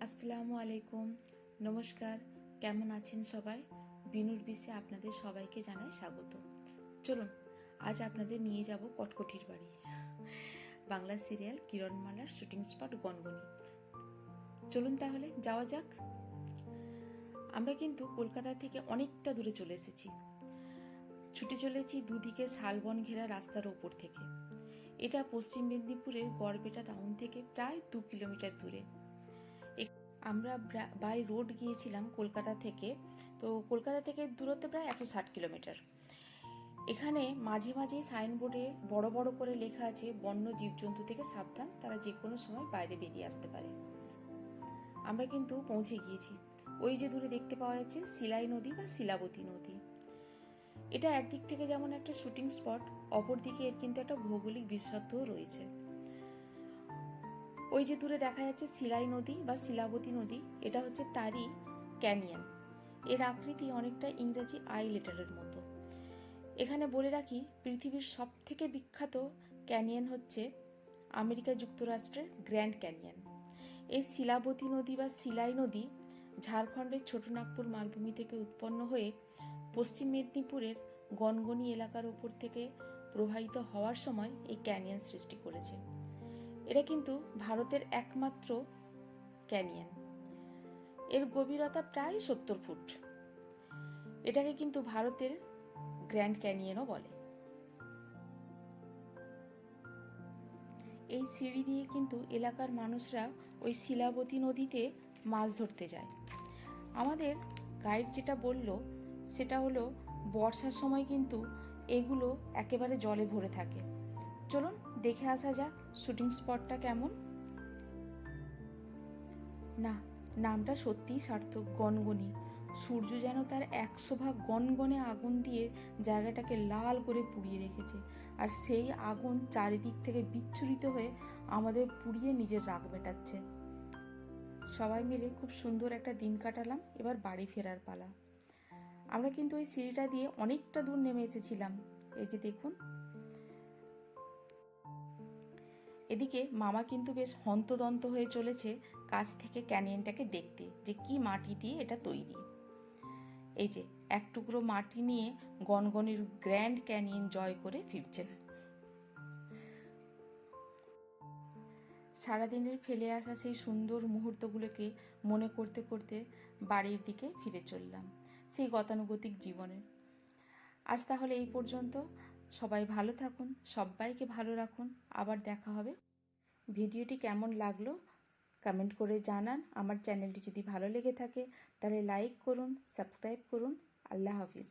আসসালামু আলাইকুম। নমস্কার। কেমন আছেন সবাই? বিনুর বিষে আপনাদের সবাইকে জানাই স্বাগত। চলুন, আজ আপনাদের নিয়ে যাব কটকটির বাড়ি। বাংলা সিরিয়াল কিরণমালার শুটিং স্পট গনগনি। চলুন তাহলে, যাওয়া যাক। আমরা কিন্তু কলকাতা থেকে অনেকটা দূরে চলে এসেছি। ছুটে চলেছি দুদিকে শালবন ঘেরা রাস্তার ওপর থেকে। এটা পশ্চিম মেদিনীপুরের গড়বেটা টাউন থেকে প্রায় দু কিলোমিটার দূরে। আমরা বাই রোড গিয়েছিলাম কলকাতা থেকে। তো কলকাতা থেকে দূরত্ব প্রায় একশো ষাট কিলোমিটার। এখানে মাঝে মাঝে সাইনবোর্ডে বড় বড় করে লেখা আছে, বন্য জীবজন্তু থেকে সাবধান, তারা যে কোনো সময় বাইরে বেরিয়ে আসতে পারে। আমরা কিন্তু পৌঁছে গিয়েছি। ওই যে দূরে দেখতে পাওয়া যাচ্ছে শিলাই নদী বা শিলাবতী নদী। এটা একদিক থেকে যেমন একটা শুটিং স্পট অপরদিকে এর কিন্তু একটা ভৌগোলিক বিশেষত্বও রয়েছে। ওই যে দূরে দেখা যাচ্ছে শিলাই নদী বা শিলাবতী নদী, এটা হচ্ছে তারই ক্যানিয়ন। এর আকৃতি অনেকটা ইংরেজি আই লেটারের মতো। এখানে বলে রাখি, পৃথিবীর সব থেকে বিখ্যাত ক্যানিয়ন হচ্ছে আমেরিকা যুক্তরাষ্ট্রের গ্র্যান্ড ক্যানিয়ন। এই শিলাবতী নদী বা শিলাই নদী ঝাড়খণ্ডের ছোটনাগপুর মালভূমি থেকে উৎপন্ন হয়ে পশ্চিম মেদিনীপুরের গনগনি এলাকার ওপর থেকে প্রবাহিত হওয়ার সময় এই ক্যানিয়ন সৃষ্টি করেছে। এটা কিন্তু ভারতের একমাত্র ক্যানিয়ন। এর গভীরতা প্রায় সত্তর ফুট। এটাকে কিন্তু ভারতের গ্র্যান্ড ক্যানিয়নও বলে। এই সিঁড়ি দিয়ে কিন্তু এলাকার মানুষরা ওই শিলাবতী নদীতে মাছ ধরতে যায়। আমাদের গাইড যেটা বলল, সেটা হলো বর্ষার সময় কিন্তু এগুলো একেবারে জলে ভরে থাকে। চলুন দেখে আসা যাক শুটিং স্পটটা কেমন। না, নামটা সত্যিই সার্থক, গনগনি। সূর্য যেন তার একশো ভাগ গনগনে আগুন দিয়ে জায়গাটাকে লাল করে পুড়িয়ে রেখেছে আর সেই আগুন চারিদিক থেকে বিচ্ছুরিত হয়ে আমাদের পুড়িয়ে নিজের রাগ মেটাচ্ছে। সবাই মিলে খুব সুন্দর একটা দিন কাটালাম, এবার বাড়ি ফেরার পালা। আমরা কিন্তু ওই সিঁড়িটা দিয়ে অনেকটা দূর নেমে এসেছিলাম। এই যে দেখুন এদিকে মামা কিন্তু বেশ হন্তদন্ত হয়ে চলেছে কাছ থেকে ক্যানিয়নটাকে দেখতে যে কি মাটি দিয়ে এটা তৈরি। এই যে, এক টুকরো মাটি নিয়ে গনগনির গ্র্যান্ড ক্যানিয়ন জয় করে ফিরছেন। সারাদিনের ফেলে আসা সেই সুন্দর মুহূর্তগুলোকে মনে করতে করতে বাড়ির দিকে ফিরে চললাম, সেই গতানুগতিক জীবনের আজ তাহলে এই পর্যন্ত। সবাই ভালো থাকুন, সবাইকে ভালো রাখুন। আবার দেখা হবে। ভিডিওটি কেমন লাগল কমেন্ট করে জানান। আমার চ্যানেলটি যদি ভালো লেগে থাকে, তাহলে লাইক করুন, সাবস্ক্রাইব করুন। আল্লাহ হাফিজ।